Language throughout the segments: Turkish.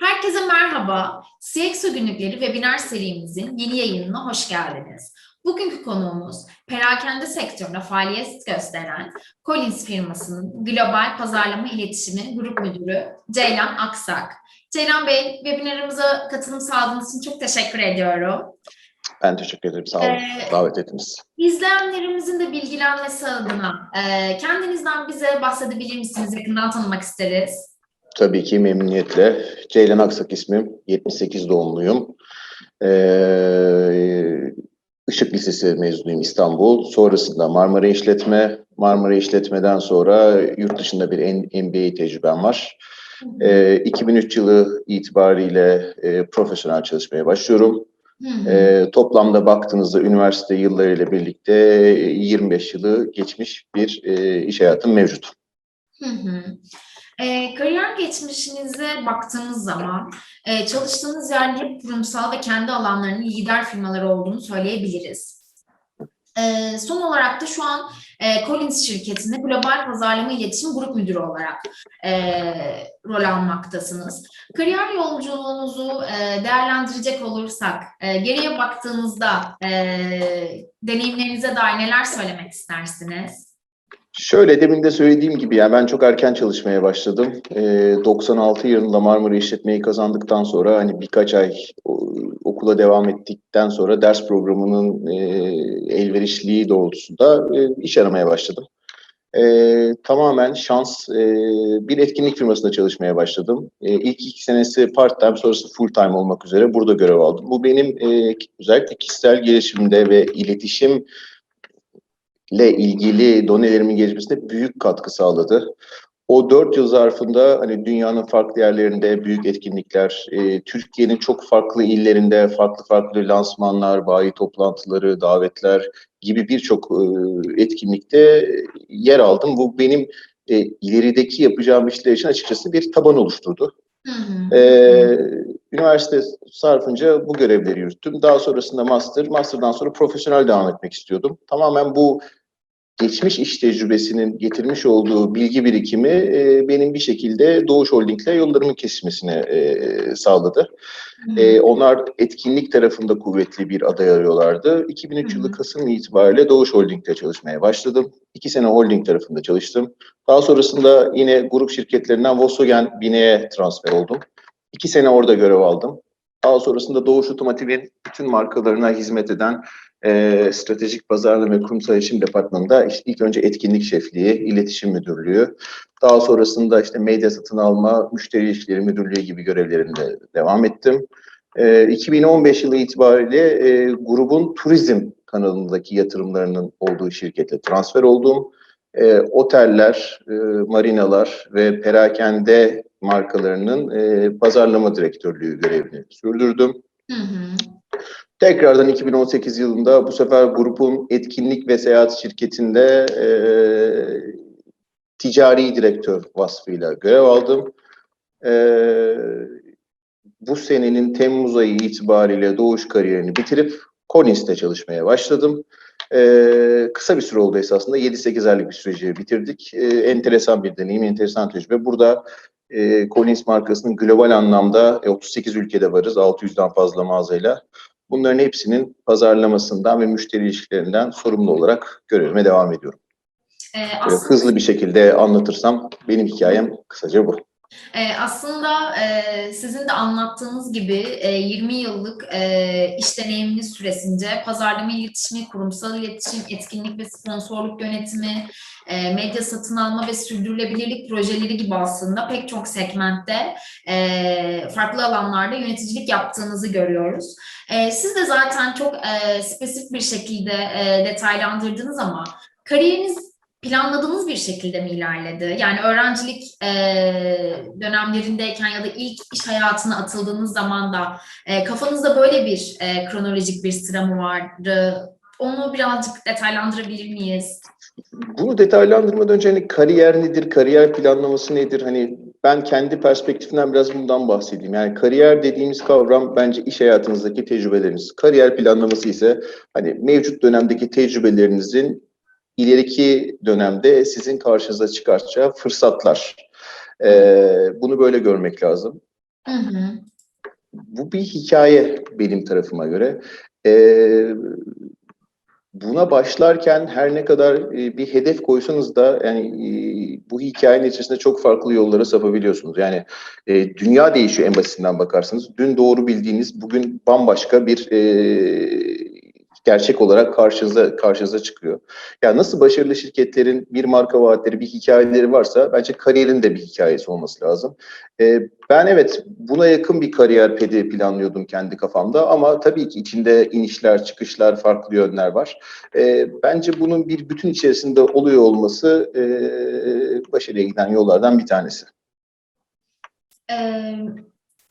Herkese merhaba. CXO Günlükleri webinar serimizin yeni yayınına hoş geldiniz. Bugünkü konuğumuz perakende sektöründe faaliyet gösteren Collins firmasının global pazarlama iletişimi grup müdürü Ceylan Aksak. Ceylan Bey, webinarımıza katılım sağladığınız için çok teşekkür ediyorum. Ben teşekkür ederim. Sağ olun. Ee, Davet ettiniz. İzleyenlerimizin de bilgilenmesi adına e, kendinizden bize bahsedebilir misiniz? Yakından tanımak isteriz. Tabii ki memnuniyetle. Ceylan Aksak ismim. 78 doğumluyum. Ee, Işık Lisesi mezunuyum İstanbul. Sonrasında Marmara İşletme. Marmara İşletme'den sonra yurt dışında bir MBA tecrübem var. Ee, 2003 yılı itibariyle e, profesyonel çalışmaya başlıyorum. Hı hı. Ee, toplamda baktığınızda üniversite yıllarıyla birlikte 25 yılı geçmiş bir e, iş hayatım mevcut. Hı hı. E, kariyer geçmişinize baktığımız zaman e, çalıştığınız yer hep kurumsal ve kendi alanlarının lider firmaları olduğunu söyleyebiliriz. E, son olarak da şu an e, Collins şirketinde global pazarlama iletişim grup müdürü olarak e, rol almaktasınız. Kariyer yolculuğunuzu e, değerlendirecek olursak, e, geriye baktığınızda e, deneyimlerinize dair neler söylemek istersiniz? Şöyle demin de söylediğim gibi yani ben çok erken çalışmaya başladım. Ee, 96 yılında Marmara İşletmeyi kazandıktan sonra hani birkaç ay okula devam ettikten sonra ders programının e, elverişliği doğrultusunda e, iş aramaya başladım. E, tamamen şans e, bir etkinlik firmasında çalışmaya başladım. E, ilk iki senesi part time sonrası full time olmak üzere burada görev aldım. Bu benim e, özellikle kişisel gelişimde ve iletişim ile ilgili donelerimin gelişmesine büyük katkı sağladı. O dört yıl zarfında hani dünyanın farklı yerlerinde büyük etkinlikler, e, Türkiye'nin çok farklı illerinde farklı farklı lansmanlar, bayi toplantıları, davetler gibi birçok e, etkinlikte yer aldım. Bu benim e, ilerideki yapacağım işler için açıkçası bir taban oluşturdu. Hı hı. Ee, üniversite sarfınca bu görevleri yürüttüm. Daha sonrasında master, master'dan sonra profesyonel devam etmek istiyordum. Tamamen bu geçmiş iş tecrübesinin getirmiş olduğu bilgi birikimi e, benim bir şekilde Doğuş Holding'le yollarımın kesişmesine e, sağladı. E, onlar etkinlik tarafında kuvvetli bir aday arıyorlardı. 2003 Hı hı. yılı Kasım itibariyle Doğuş Holding'de çalışmaya başladım. İki sene holding tarafında çalıştım. Daha sonrasında yine grup şirketlerinden Volkswagen Bine'ye transfer oldum. İki sene orada görev aldım. Daha sonrasında Doğuş Otomotiv'in bütün markalarına hizmet eden e, stratejik pazarlama ve kurumsal iletişim departmanında işte ilk önce etkinlik şefliği, iletişim müdürlüğü, daha sonrasında işte medya satın alma, müşteri ilişkileri müdürlüğü gibi görevlerimde devam ettim. E, 2015 yılı itibariyle e, grubun turizm kanalındaki yatırımlarının olduğu şirkete transfer oldum. E, oteller, e, marinalar ve perakende markalarının e, pazarlama direktörlüğü görevini sürdürdüm. Hı hı. Tekrardan 2018 yılında bu sefer grubun etkinlik ve seyahat şirketinde e, ticari direktör vasfıyla görev aldım. E, bu senenin Temmuz ayı itibariyle doğuş kariyerini bitirip Collins'te çalışmaya başladım. E, kısa bir süre oldu esasında. 7-8 aylık bir süreci bitirdik. E, enteresan bir deneyim, enteresan tecrübe. Burada e, Collins markasının global anlamda e, 38 ülkede varız. 600'den fazla mağazayla. Bunların hepsinin pazarlamasından ve müşteri ilişkilerinden sorumlu olarak görevime devam ediyorum. E, aslında hızlı bir şekilde anlatırsam benim hikayem kısaca bu. E, aslında e, sizin de anlattığınız gibi e, 20 yıllık e, iş deneyiminiz süresince pazarlama iletişimi, kurumsal iletişim, etkinlik ve sponsorluk yönetimi, e, medya satın alma ve sürdürülebilirlik projeleri gibi aslında pek çok segmentte e, farklı alanlarda yöneticilik yaptığınızı görüyoruz. E, siz de zaten çok e, spesifik bir şekilde e, detaylandırdınız ama kariyeriniz planladığınız bir şekilde mi ilerledi? Yani öğrencilik e, dönemlerindeyken ya da ilk iş hayatına atıldığınız zaman da e, kafanızda böyle bir e, kronolojik bir sıra mı vardı? Onu birazcık detaylandırabilir miyiz? Bunu detaylandırmadan önce hani kariyer nedir, kariyer planlaması nedir? Hani ben kendi perspektifimden biraz bundan bahsedeyim. Yani kariyer dediğimiz kavram bence iş hayatınızdaki tecrübeleriniz. Kariyer planlaması ise hani mevcut dönemdeki tecrübelerinizin ileriki dönemde sizin karşınıza çıkartacağı fırsatlar. Ee, bunu böyle görmek lazım. Hı hı. Bu bir hikaye benim tarafıma göre. Ee, buna başlarken her ne kadar e, bir hedef koysanız da yani e, bu hikayenin içerisinde çok farklı yollara sapabiliyorsunuz. Yani e, dünya değişiyor en basitinden bakarsanız. Dün doğru bildiğiniz bugün bambaşka bir gerçek olarak karşınıza karşınıza çıkıyor. Yani nasıl başarılı şirketlerin bir marka vaatleri, bir hikayeleri varsa bence kariyerin de bir hikayesi olması lazım. E, ben evet buna yakın bir kariyer pedi planlıyordum kendi kafamda ama tabii ki içinde inişler, çıkışlar, farklı yönler var. E, bence bunun bir bütün içerisinde oluyor olması e, başarıya giden yollardan bir tanesi. Ee,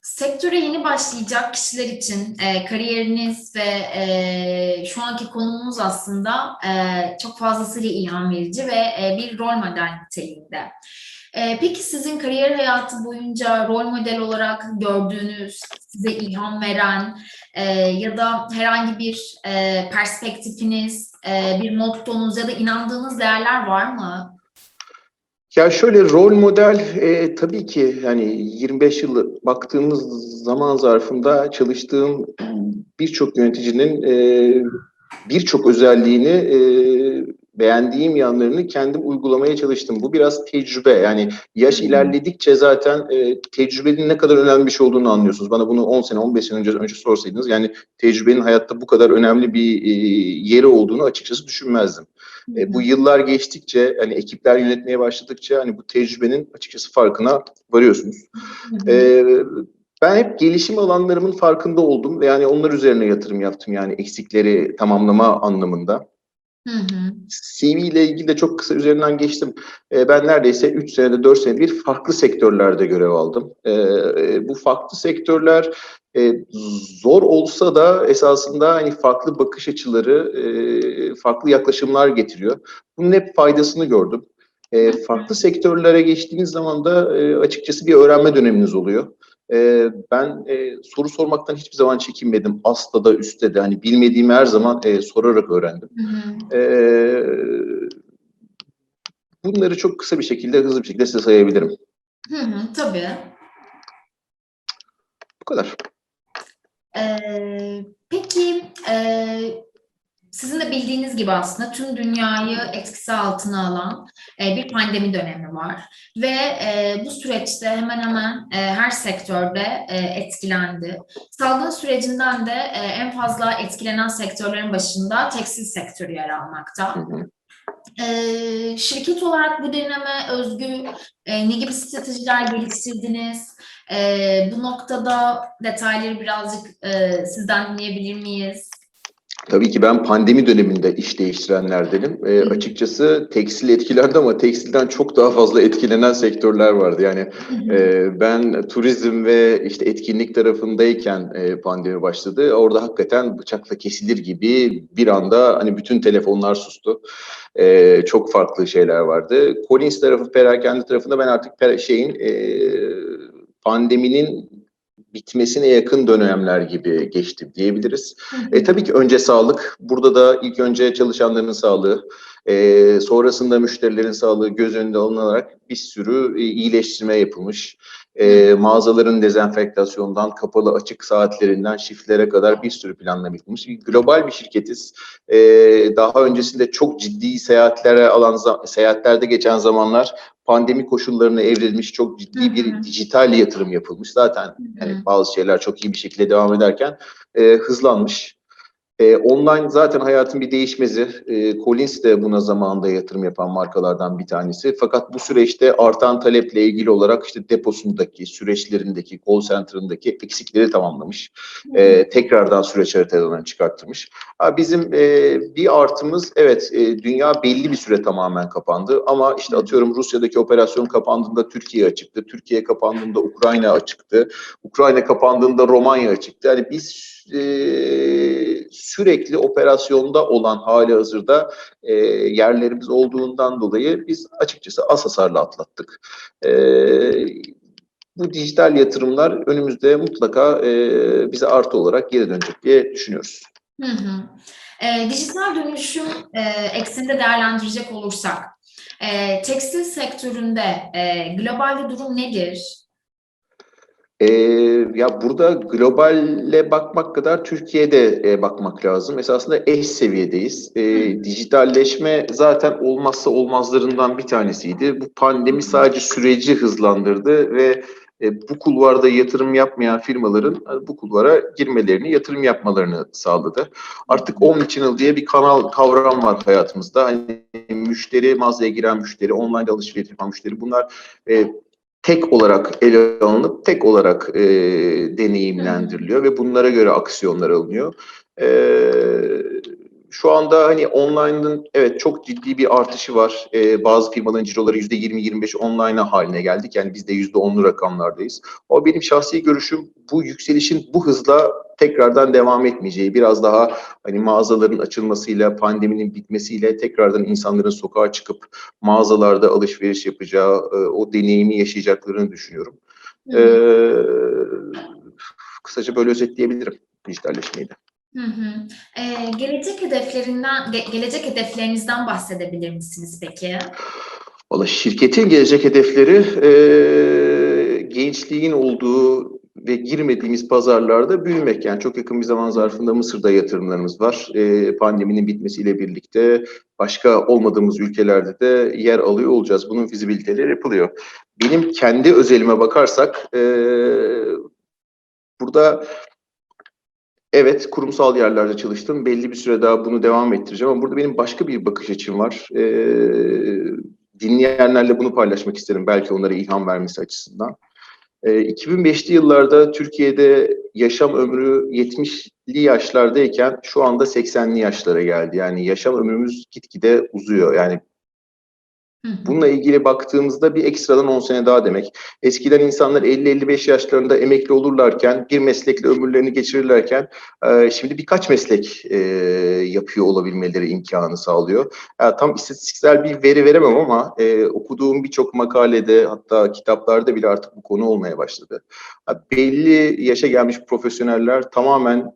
sektöre yeni başlayacak kişiler için e, kariyeriniz ve e, şu anki konumuz aslında e, çok fazlasıyla ilham verici ve e, bir rol model niteliğinde. E, peki sizin kariyer hayatı boyunca rol model olarak gördüğünüz, size ilham veren e, ya da herhangi bir e, perspektifiniz, e, bir mottonuz ya da inandığınız değerler var mı? Ya şöyle rol model e, tabii ki yani 25 yıl baktığımız zaman zarfında çalıştığım birçok yöneticinin e, birçok özelliğini e, beğendiğim yanlarını kendim uygulamaya çalıştım. Bu biraz tecrübe yani yaş ilerledikçe zaten e, tecrübenin ne kadar önemli bir şey olduğunu anlıyorsunuz. Bana bunu 10 sene 15 sene önce, önce sorsaydınız yani tecrübenin hayatta bu kadar önemli bir e, yeri olduğunu açıkçası düşünmezdim. E, bu yıllar geçtikçe hani ekipler yönetmeye başladıkça hani bu tecrübenin açıkçası farkına varıyorsunuz. E, ben hep gelişim alanlarımın farkında oldum ve yani onlar üzerine yatırım yaptım yani eksikleri tamamlama anlamında. Hı hı. CV ile ilgili de çok kısa üzerinden geçtim. E, ben neredeyse 3 senede 4 senede bir farklı sektörlerde görev aldım. E, e, bu farklı sektörler e, zor olsa da esasında hani farklı bakış açıları, e, farklı yaklaşımlar getiriyor. Bunun hep faydasını gördüm. E, farklı sektörlere geçtiğiniz zaman da e, açıkçası bir öğrenme döneminiz oluyor. E, ben e, soru sormaktan hiçbir zaman çekinmedim. Asla da üstte de hani bilmediğimi her zaman e, sorarak öğrendim. Hı hı. Ee, bunları çok kısa bir şekilde, hızlı bir şekilde size sayabilirim. Hı hı, tabii. Bu kadar. Ee, peki e, sizin de bildiğiniz gibi aslında tüm dünyayı etkisi altına alan e, bir pandemi dönemi var ve e, bu süreçte hemen hemen e, her sektörde e, etkilendi. Salgın sürecinden de e, en fazla etkilenen sektörlerin başında tekstil sektörü yer almakta. Hı hı. Şirket olarak bu döneme özgü e, ne gibi stratejiler geliştirdiniz? Ee, bu noktada detayları birazcık e, sizden dinleyebilir miyiz? Tabii ki ben pandemi döneminde iş değiştirenlerdenim. Hı. açıkçası tekstil etkilendi ama tekstilden çok daha fazla etkilenen sektörler vardı. Yani e, ben turizm ve işte etkinlik tarafındayken e, pandemi başladı. Orada hakikaten bıçakla kesilir gibi bir anda hani bütün telefonlar sustu. E, çok farklı şeyler vardı. Collins tarafı, perakende tarafında ben artık per- şeyin e, pandeminin bitmesine yakın dönemler gibi geçti diyebiliriz. Hı hı. E, tabii ki önce sağlık. Burada da ilk önce çalışanların sağlığı, e, sonrasında müşterilerin sağlığı göz önünde alınarak bir sürü e, iyileştirme yapılmış. E, mağazaların dezenfektasyondan, kapalı açık saatlerinden, şiftlere kadar bir sürü planlama yapılmış. Bir global bir şirketiz. E, daha öncesinde çok ciddi seyahatlere alan seyahatlerde geçen zamanlar pandemi koşullarına evrilmiş çok ciddi bir dijital yatırım yapılmış. Zaten hı. bazı şeyler çok iyi bir şekilde devam ederken e, hızlanmış. E, online zaten hayatın bir değişmezi. E, Collins de buna zamanında yatırım yapan markalardan bir tanesi. Fakat bu süreçte artan taleple ilgili olarak işte deposundaki, süreçlerindeki, call center'ındaki eksikleri tamamlamış. E, tekrardan süreç haritalarını çıkarttırmış. Ha, bizim e, bir artımız evet e, dünya belli bir süre tamamen kapandı ama işte atıyorum Rusya'daki operasyon kapandığında Türkiye açıktı. Türkiye kapandığında Ukrayna açıktı. Ukrayna kapandığında Romanya açıktı. Yani biz e, sürekli operasyonda olan hali hazırda e, yerlerimiz olduğundan dolayı biz açıkçası az hasarla atlattık. E, bu dijital yatırımlar önümüzde mutlaka e, bize artı olarak geri dönecek diye düşünüyoruz. Hı hı. Ee, dijital dönüşüm e, ekseninde değerlendirecek olursak, e, tekstil sektöründe e, globalde durum nedir? Ee, ya burada globalle bakmak kadar Türkiye'de e, bakmak lazım. Esasında eş seviyedeyiz. Ee, dijitalleşme zaten olmazsa olmazlarından bir tanesiydi. Bu pandemi sadece süreci hızlandırdı ve e, bu kulvarda yatırım yapmayan firmaların e, bu kulvara girmelerini, yatırım yapmalarını sağladı. Artık omnichannel diye bir kanal kavram var hayatımızda. Hani müşteri, mağazaya giren müşteri, online alışveriş yapan müşteri bunlar e, tek olarak ele alınıp tek olarak e, deneyimlendiriliyor ve bunlara göre aksiyonlar alınıyor. E, şu anda hani online'ın evet çok ciddi bir artışı var. E, bazı firmaların ciroları %20-25 online haline geldik. Yani biz de %10'lu rakamlardayız. O benim şahsi görüşüm bu yükselişin bu hızla tekrardan devam etmeyeceği, biraz daha hani mağazaların açılmasıyla, pandeminin bitmesiyle tekrardan insanların sokağa çıkıp mağazalarda alışveriş yapacağı, e, o deneyimi yaşayacaklarını düşünüyorum. Ee, kısaca böyle özetleyebilirim dijitalleşmeyi de. Hı hı. Ee, gelecek hedeflerinden, ge- gelecek hedeflerinizden bahsedebilir misiniz peki? Valla şirketin gelecek hedefleri e, gençliğin olduğu ve girmediğimiz pazarlarda büyümek. Yani çok yakın bir zaman zarfında Mısır'da yatırımlarımız var. E, pandeminin bitmesiyle birlikte başka olmadığımız ülkelerde de yer alıyor olacağız. Bunun fizibiliteleri yapılıyor. Benim kendi özelime bakarsak e, burada Evet, kurumsal yerlerde çalıştım. Belli bir süre daha bunu devam ettireceğim ama burada benim başka bir bakış açım var. Ee, dinleyenlerle bunu paylaşmak isterim. Belki onlara ilham vermesi açısından. Ee, 2005'li yıllarda Türkiye'de yaşam ömrü 70'li yaşlardayken şu anda 80'li yaşlara geldi. Yani yaşam ömrümüz gitgide uzuyor. Yani. Bununla ilgili baktığımızda bir ekstradan 10 sene daha demek. Eskiden insanlar 50-55 yaşlarında emekli olurlarken, bir meslekle ömürlerini geçirirlerken e, şimdi birkaç meslek e, yapıyor olabilmeleri imkanı sağlıyor. Tam istatistiksel bir veri veremem ama e, okuduğum birçok makalede hatta kitaplarda bile artık bu konu olmaya başladı. Belli yaşa gelmiş profesyoneller tamamen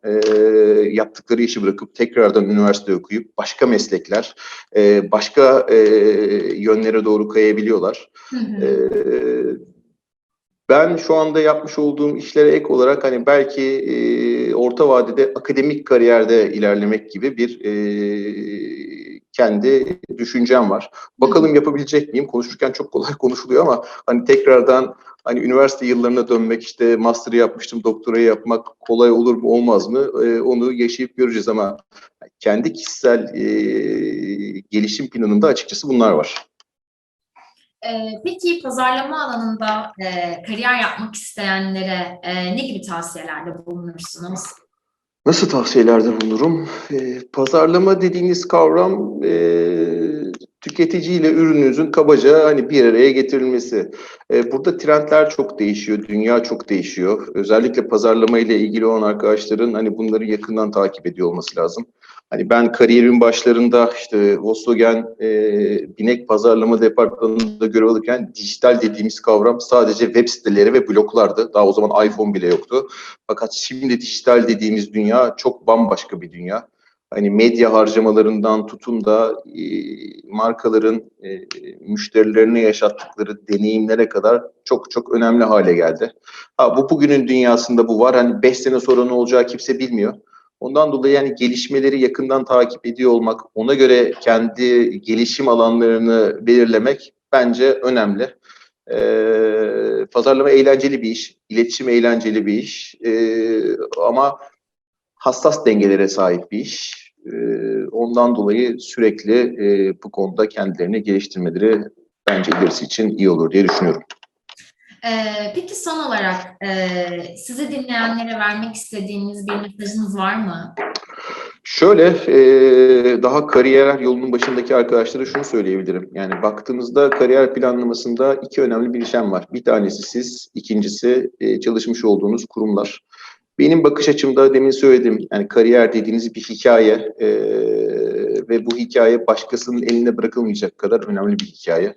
yaptıkları işi bırakıp tekrardan üniversite okuyup başka meslekler, başka e, yönlere doğru kayabiliyorlar. Hı hı. Ee, ben şu anda yapmış olduğum işlere ek olarak hani belki e, orta vadede akademik kariyerde ilerlemek gibi bir e, kendi düşüncem var. Bakalım yapabilecek miyim? Konuşurken çok kolay konuşuluyor ama hani tekrardan hani üniversite yıllarına dönmek işte master yapmıştım, doktorayı yapmak kolay olur mu olmaz mı? E, onu yaşayıp göreceğiz ama kendi kişisel e, gelişim planımda açıkçası bunlar var. Ee, peki pazarlama alanında e, kariyer yapmak isteyenlere e, ne gibi tavsiyelerde bulunursunuz? Nasıl tavsiyelerde bulunurum? E, pazarlama dediğiniz kavram e, tüketiciyle ürününüzün kabaca hani bir araya getirilmesi. E, burada trendler çok değişiyor, dünya çok değişiyor. Özellikle pazarlama ile ilgili olan arkadaşların hani bunları yakından takip ediyor olması lazım. Hani ben kariyerimin başlarında işte Volkswagen e, binek pazarlama departmanında görev alırken dijital dediğimiz kavram sadece web siteleri ve bloglardı. Daha o zaman iPhone bile yoktu. Fakat şimdi dijital dediğimiz dünya çok bambaşka bir dünya. Hani medya harcamalarından tutun da e, markaların e, müşterilerine yaşattıkları deneyimlere kadar çok çok önemli hale geldi. Ha bu bugünün dünyasında bu var. Hani 5 sene sonra ne olacağı kimse bilmiyor. Ondan dolayı yani gelişmeleri yakından takip ediyor olmak, ona göre kendi gelişim alanlarını belirlemek bence önemli. Ee, pazarlama eğlenceli bir iş, iletişim eğlenceli bir iş ee, ama hassas dengelere sahip bir iş. Ee, ondan dolayı sürekli e, bu konuda kendilerini geliştirmeleri bence ilerisi için iyi olur diye düşünüyorum. Ee, peki son olarak e, sizi dinleyenlere vermek istediğiniz bir mesajınız var mı? Şöyle e, daha kariyer yolunun başındaki arkadaşlara şunu söyleyebilirim. Yani baktığımızda kariyer planlamasında iki önemli bileşen var. Bir tanesi siz, ikincisi çalışmış olduğunuz kurumlar. Benim bakış açımda demin söyledim. Yani kariyer dediğiniz bir hikaye e, ve bu hikaye başkasının eline bırakılmayacak kadar önemli bir hikaye.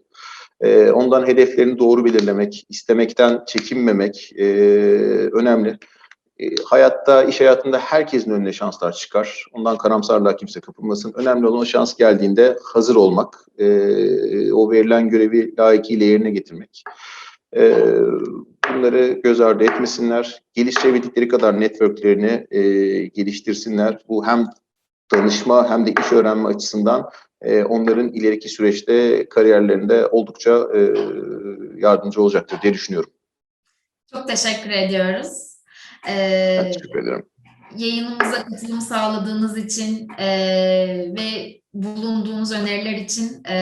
E, ondan hedeflerini doğru belirlemek, istemekten çekinmemek e, önemli. E, hayatta, iş hayatında herkesin önüne şanslar çıkar. Ondan karamsarlığa kimse kapılmasın. Önemli olan o şans geldiğinde hazır olmak, e, o verilen görevi layıkıyla yerine getirmek. e, bunları göz ardı etmesinler. Geliştirebildikleri kadar networklerini e, geliştirsinler. Bu hem danışma hem de iş öğrenme açısından e, onların ileriki süreçte kariyerlerinde oldukça e, yardımcı olacaktır diye düşünüyorum. Çok teşekkür ediyoruz. Ben Ee, teşekkür ederim. yayınımıza katılım sağladığınız için e, ve bulunduğunuz öneriler için e,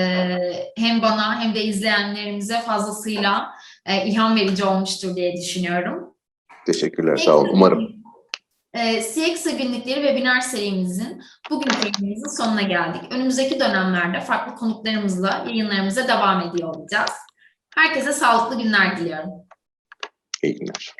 hem bana hem de izleyenlerimize fazlasıyla e, ilham verici olmuştur diye düşünüyorum. Teşekkürler. Sağ olun. Umarım. E, CX günlükleri webinar serimizin bugünkü yayınımızın sonuna geldik. Önümüzdeki dönemlerde farklı konuklarımızla yayınlarımıza devam ediyor olacağız. Herkese sağlıklı günler diliyorum. İyi günler.